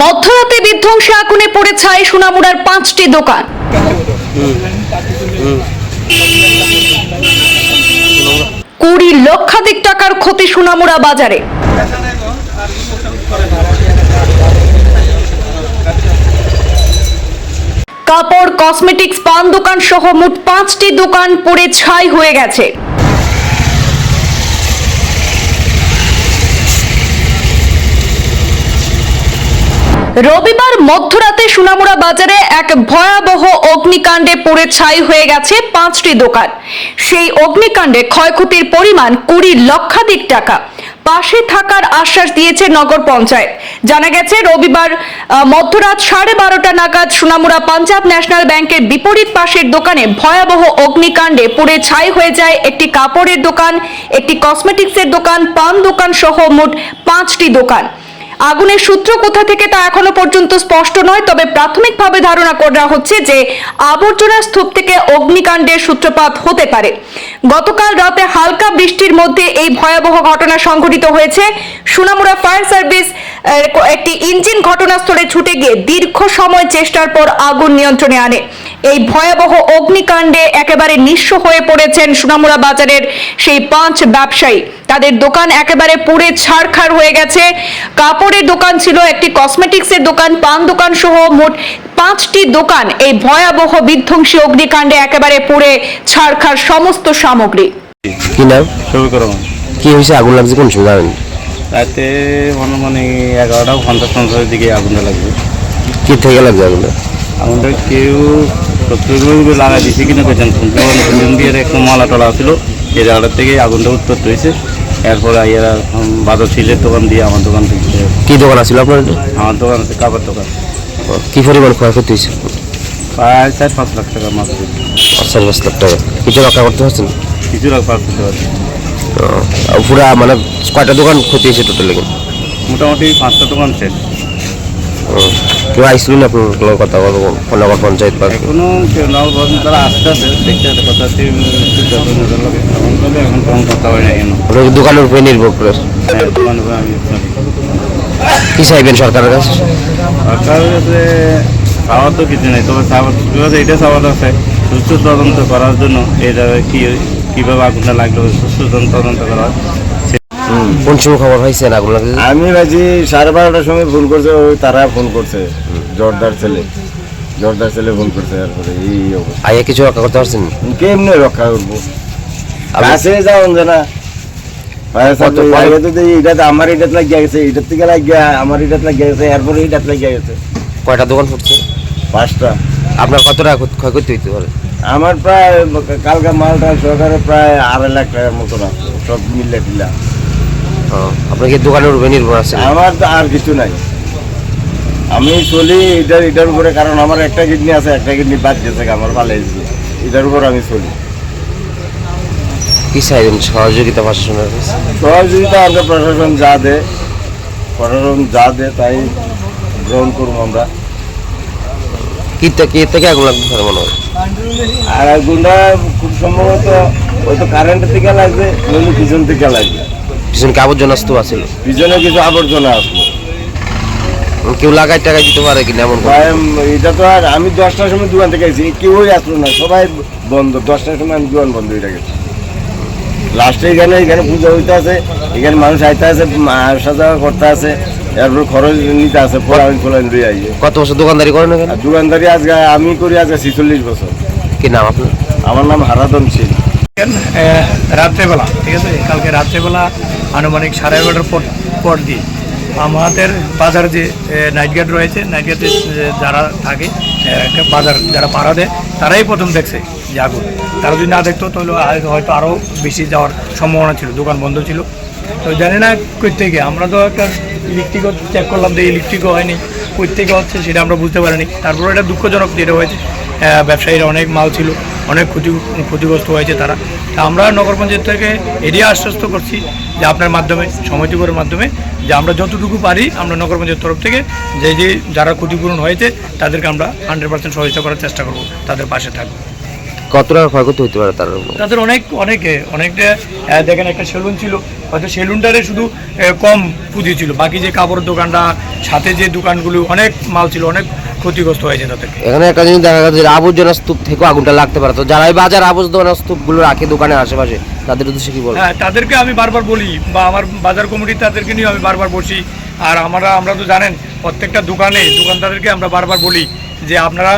মধ্যরাতে বিধ্বংসী আগুনে পড়ে ছাই সোনামুড়ার পাঁচটি দোকান। কুড়ি লক্ষাধিক টাকার ক্ষতি সোনামুড়া বাজারে। কাপড়, কসমেটিক্স, পান দোকান সহ মোট পাঁচটি দোকান পুড়ে ছাই হয়ে গেছে। রবিবার মধ্যরাতে সোনামুড়া বাজারে এক ভয়াবহ অগ্নিকাণ্ডে পুড়ে ছাই হয়ে গেছে পাঁচটি দোকান। সেই অগ্নিকাণ্ডে ক্ষয়ক্ষতির পরিমাণ কুড়ি লক্ষাধিক টাকা। পাশে থাকার আশ্বাস দিয়েছে নগর পঞ্চায়েত। জানা গেছে, রবিবার মধ্যরাত সাড়ে বারোটা নাগাদ সোনামুড়া পাঞ্জাব ন্যাশনাল ব্যাংকের বিপরীত পাশের দোকানে ভয়াবহ অগ্নিকাণ্ডে পুড়ে ছাই হয়ে যায় একটি কাপড়ের দোকান, একটি কসমেটিক্সের দোকান, পান দোকান সহ মোট পাঁচটি দোকান। আগুনের সূত্র কোথা থেকে তা এখনও পর্যন্ত স্পষ্ট নয়, তবে প্রাথমিকভাবে ধারণা করা হচ্ছে যে আবর্জনা স্তূপ থেকে অগ্নিকাণ্ডের সূত্রপাত হতে পারে। গতকাল রাতে হালকা বৃষ্টির মধ্যে এই ভয়াবহ ঘটনা সংঘটিত হয়েছে। সোনামুড়া ফায়ার সার্ভিস একটি ইঞ্জিন ঘটনাস্থলে ছুটে গিয়ে দীর্ঘ সময় চেষ্টার পর আগুন নিয়ন্ত্রণে আনে। এই ভয়াবহ অগ্নিকাণ্ডে একেবারে নিঃস্ব হয়ে পড়েছেন সোনামুড়া বাজারের সেই পাঁচ ব্যবসায়ী। তাদের দোকান একেবারে পুড়ে ছাড়খাড় হয়ে গেছে। কাপড়ের দোকান ছিল একটি কসমেটিক্সের দোকান পান দোকান সহ মোট পাঁচটি দোকান। এই ভয়াবহ বিধ্বংসী অগ্নিকাণ্ডে একেবারে পুড়ে ছাড়খাড় সমস্ত সামগ্রী। কি নাম? কি হয়েছে? আগুন লাগছে কোন সময়? জানেন রাতে মানে এগারোটা পঞ্চাশ পঞ্চাশের দিকে আগুনটা লাগবে কি থেকে লাগছে আগুনটা? আগুনটা কেউ শত্রুগুলো লাগাই দিছে কিনা পেছন পেছন দিয়ে একটু মালা টলা ছিল এই জায়গাটার থেকে আগুনটা উৎপত্তি হয়েছে। এরপরে আইয়ারা বাদর শিলের দোকান দিয়ে আমার দোকান থেকে কি দোকান আছিল আপনার আমার দোকান আছে কাপড় দোকান। কি পরিমাণ ক্ষয়ক্ষতি হয়েছে? প্রায় চার পাঁচ লাখ টাকা মাছ চার পাঁচ লাখ টাকা। কিছু রক্ষা করতে পারছেন কিছু পার করতে পারছি পুরা মানে কয়টা দোকান ক্ষতি হয়েছে টোটালি মোটামুটি পাঁচটা দোকান শেষ। কেউ আইসিল না আপনার কোনো কথা বলব নগর পঞ্চায়েত বা এখনও কেউ নাও তারা আসতে আছে দেখতে আছে কথা হচ্ছে। এমন তবে এখন তখন কথা হয় না কেন দোকানের উপরে নির্ভর করে? হ্যাঁ দোকান উপরে আমি কি চাইবেন সরকারের কাছে? সরকারের কাছে চাওয়ার তো কিছু নেই তবে চাওয়ার বিকজ এটা চাওয়ার আছে সুস্থ তদন্ত করার জন্য এই জায়গায় কি কীভাবে আগুনটা লাগল সুস্থ তদন্ত করা কোন সময় খবর হয়েছে লাগছে আমি ভাবছি সাড়ে বারোটার সময় ফোন করছে ওই তারা ফোন করছে। জোরদার ছেলে। জোরদার ছেলে ফোন করছে তারপরে এই অবস্থা। কিছু রক্ষা করতে পারছেন? কেমনে রক্ষা করব? কাছে যাওন যে না আমার লাগিয়া গেছে থেকে লাগিয়া আমার লাগিয়া গেছে এরপরে এটাত লাগিয়া গেছে। কয়টা দোকান ফুটছে পাঁচটা। আপনার কত টাকা ক্ষয়ক্ষতি হইতে পারে? আমার প্রায় কালকা মালটা সরকারে প্রায় আড়াই লাখ টাকার মতো না সব মিললে টিলা। আপনার কি দোকানের উপরে নির্ভর আছে? আমার তো আর কিছু নাই। আমি চলি এটার এটার উপরে কারণ আমার একটা কিডনি আছে একটা কিডনি বাদ গেছে আমার ভালো হয়েছে এটার উপর আমি চলি। কি চাইবেন সহযোগিতা প্রশাসনের সহযোগিতা আমরা প্রশাসন যা দে। প্রশাসন যা দে তাই গ্রহণ করব আমরা। কি থেকে আগুন মনে হয়? আর গুন্ডা খুব সম্ভবত ওই তো কারেন্টের থেকে লাগবে নইলে পিছন থেকে লাগবে। পিছনে কি আবর্জনা স্তূপ আছিল পিছনে কিছু আবর্জনা আসবে কেউ লাগাই টাকাই দিতে পারে কিনা এমন এটা তো আর আমি দশটার সময় দোকান থেকে আইছি। কেউই আসলো না সবাই বন্ধ। দশটার সময় আমি দোকান বন্ধ হয়ে গেছে। লাস্টে এখানে এখানে পুজো হইতে আছে এখানে মানুষ আইতে আছে সাজা করতে আছে এরপর খরচ নিতে আছে পরে আমি খোলা দিয়ে আই কত বছর দোকানদারি করেন দোকানদারি আজকে আমি করি আজকে ছিচল্লিশ বছর। কি নাম আপনার? আমার নাম হারাদন সিং রাত্রেবেলা, ঠিক আছে? কালকে রাত্রেবেলা আনুমানিক সাড়ে এগারোটার পর পর দিয়ে আমাদের বাজার যে নাইট গার্ড রয়েছে নাইট গার্ডে যারা থাকে বাজার যারা পাড়া দেয়, তারাই প্রথম দেখছে যে আগুন। তারা যদি না দেখতো, তাহলে হয়তো আরও বেশি যাওয়ার সম্ভাবনা ছিল, দোকান বন্ধ ছিল। তো জানি না থেকে আমরা তো একটা ইলেকট্রিকও চেক করলাম, যে ইলেকট্রিকও হয়নি থেকে হচ্ছে সেটা আমরা বুঝতে পারিনি। তারপরে এটা দুঃখজনক যেটা হয়েছে। ব্যবসায়ীরা অনেক মাল ছিল। অনেক ক্ষতি ক্ষতিগ্রস্ত হয়েছে তারা। তা আমরা নগর পঞ্চায়েত থেকে এরিয়া আশ্বস্ত করছি যে আপনার মাধ্যমে সমিতিগুলোর মাধ্যমে যে আমরা যতটুকু পারি আমরা নগর পঞ্চায়েত তরফ থেকে যে যে যারা ক্ষতিপূরণ হয়েছে তাদেরকে আমরা হান্ড্রেড পার্সেন্ট সহযোগিতা করার চেষ্টা করব তাদের পাশে থাকব। কত টাকা ক্ষয়ক্ষতি হইতে পারে তার? তাদের অনেক অনেকে অনেকটা দেখেন একটা সেলুন ছিল হয়তো সেলুনটারে শুধু কম পুঁজি ছিল। বাকি যে কাপড়ের দোকানটা সাথে যে দোকানগুলো অনেক মাল ছিল অনেক ক্ষতিগ্রস্ত হয়েছে তাদেরকে এখানে একটা জিনিস দেখা গেছে আবর্জনা স্তূপ থেকেও আগুনটা লাগতে পারে। তো যারা এই বাজার আবর্জনা স্তূপগুলো রাখে দোকানের আশেপাশে তাদের উদ্দেশ্যে কি বলব? হ্যাঁ তাদেরকে আমি বারবার বলি বা আমার বাজার কমিটি তাদেরকে নিয়ে আমি বারবার বসি। আর আমরা আমরা তো জানেন প্রত্যেকটা দোকানে দোকানদারদেরকে আমরা বারবার বলি যে আপনারা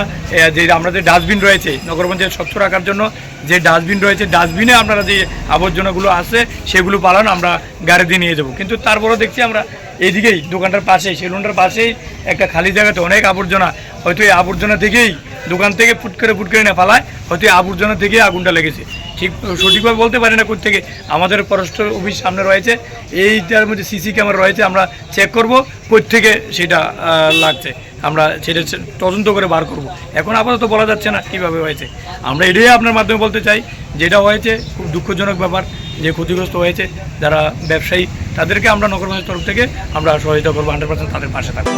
যে আমরা যে ডাস্টবিন রয়েছে নগর পঞ্চায়েত স্বচ্ছ রাখার জন্য যে ডাস্টবিন রয়েছে, ডাস্টবিনে আপনারা যে আবর্জনাগুলো আছে, সেগুলো পালন, আমরা গাড়ি দিয়ে নিয়ে যাব। কিন্তু তারপরেও দেখছি আমরা এইদিকেই, দোকানটার পাশেই, সেলুনটার পাশেই একটা খালি জায়গাতে অনেক আবর্জনা, হয়তো এই আবর্জনা থেকেই দোকান থেকে ফুট করে ফুট করে না ফালায় হয়তো এই আবর্জনা থেকেই আগুনটা লেগেছে। ঠিক, সঠিকভাবে বলতে পারি না থেকে আমাদের ফরেস্ট অফিস সামনে রয়েছে। এইটার মধ্যে সিসি ক্যামেরা রয়েছে, আমরা চেক করব থেকে সেটা লাগছে। আমরা সেটা তদন্ত করে বার করব। এখন আপাতত বলা যাচ্ছে না কীভাবে হয়েছে। আমরা এটাই আপনার মাধ্যমে বলতে চাই, যেটা হয়েছে খুব দুঃখজনক ব্যাপার, যে ক্ষতিগ্রস্ত হয়েছে যারা ব্যবসায়ী, তাদেরকে আমরা নগর পঞ্চায়েত তরফ থেকে আমরা সহায়তা করব হান্ড্রেড পার্সেন্ট তাদের পাশে থাকব।